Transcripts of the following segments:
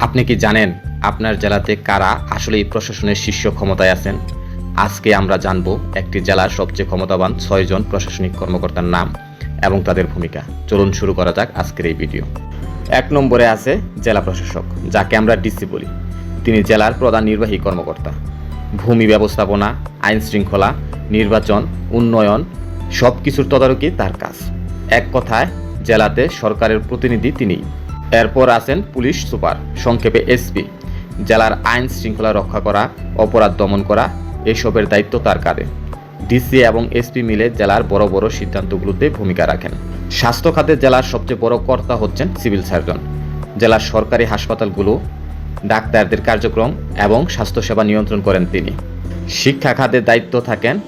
আপনি কি জানেন আপনার জেলাতে কারা আসলে এই প্রশাসনের শীর্ষ ক্ষমতায় আছেন? আজকে আমরা জানব একটি জেলার সবচেয়ে ক্ষমতাবান ছয়জন প্রশাসনিক কর্মকর্তার নাম এবং তাদের ভূমিকা। চলুন শুরু করা যাক আজকের এই ভিডিও। এক নম্বরে আছে জেলা প্রশাসক, যাকে আমরা ডিসি বলি। তিনি জেলার প্রধান নির্বাহী কর্মকর্তা। ভূমি ব্যবস্থাপনা, আইন শৃঙ্খলা, নির্বাচন, উন্নয়ন সব কিছুর তদারকি তার কাজ। এক কথায়, জেলাতে সরকারের প্রতিনিধি তিনিই। এরপর আছেন পুলিশ সুপার, সংক্ষেপে এসপি। জেলার আইন শৃঙ্খলা রক্ষা করা, অপরাধ দমন করা, এসবের দায়িত্ব তার কাঁধে। ডিসি এবং এসপি মিলে জেলার বড় বড় সিদ্ধান্তগুলোতে ভূমিকা রাখেন। স্বাস্থ্য খাতে জেলার সবচেয়ে বড় কর্তা হচ্ছেন সিভিল সার্জন। জেলার সরকারি হাসপাতালগুলো, ডাক্তারদের কার্যক্রম এবং স্বাস্থ্যসেবা নিয়ন্ত্রণ করেন তিনি। শিক্ষা খাতের দায়িত্ব থাকেন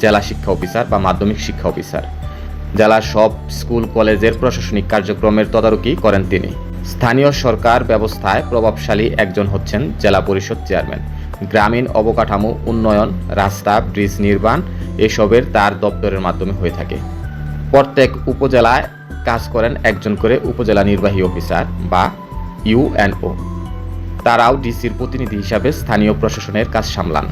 জেলা শিক্ষা অফিসার বা মাধ্যমিক শিক্ষা অফিসার। জেলার সব স্কুল, কলেজের প্রশাসনিক কার্যক্রমের তদারকি করেন তিনি। স্থানীয় সরকার ব্যবস্থায় প্রভাবশালী একজন হচ্ছেন জেলা পরিষদ চেয়ারম্যান। গ্রামীণ অবকাঠামো উন্নয়ন, রাস্তা, ব্রিজ নির্মাণ এসবের তার দপ্তরের মাধ্যমে হয়ে থাকে। প্রত্যেক উপজেলায় কাজ করেন একজন করে উপজেলা নির্বাহী অফিসার বা ইউএনও তারাও ডিসির প্রতিনিধি হিসাবে স্থানীয় প্রশাসনের কাজ সামলান।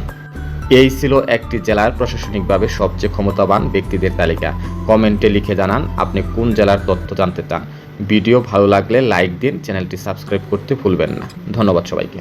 এই ছিল একটি জেলার প্রশাসনিকভাবে সবচেয়ে ক্ষমতাবান ব্যক্তিদের তালিকা। কমেন্টে লিখে জানান, আপনি কোন জেলার তথ্য জানতে চান? ভিডিও ভালো লাগলে লাইক দিন চ্যানেলটি সাবস্ক্রাইব করতে ভুলবেন না। ধন্যবাদ সবাইকে।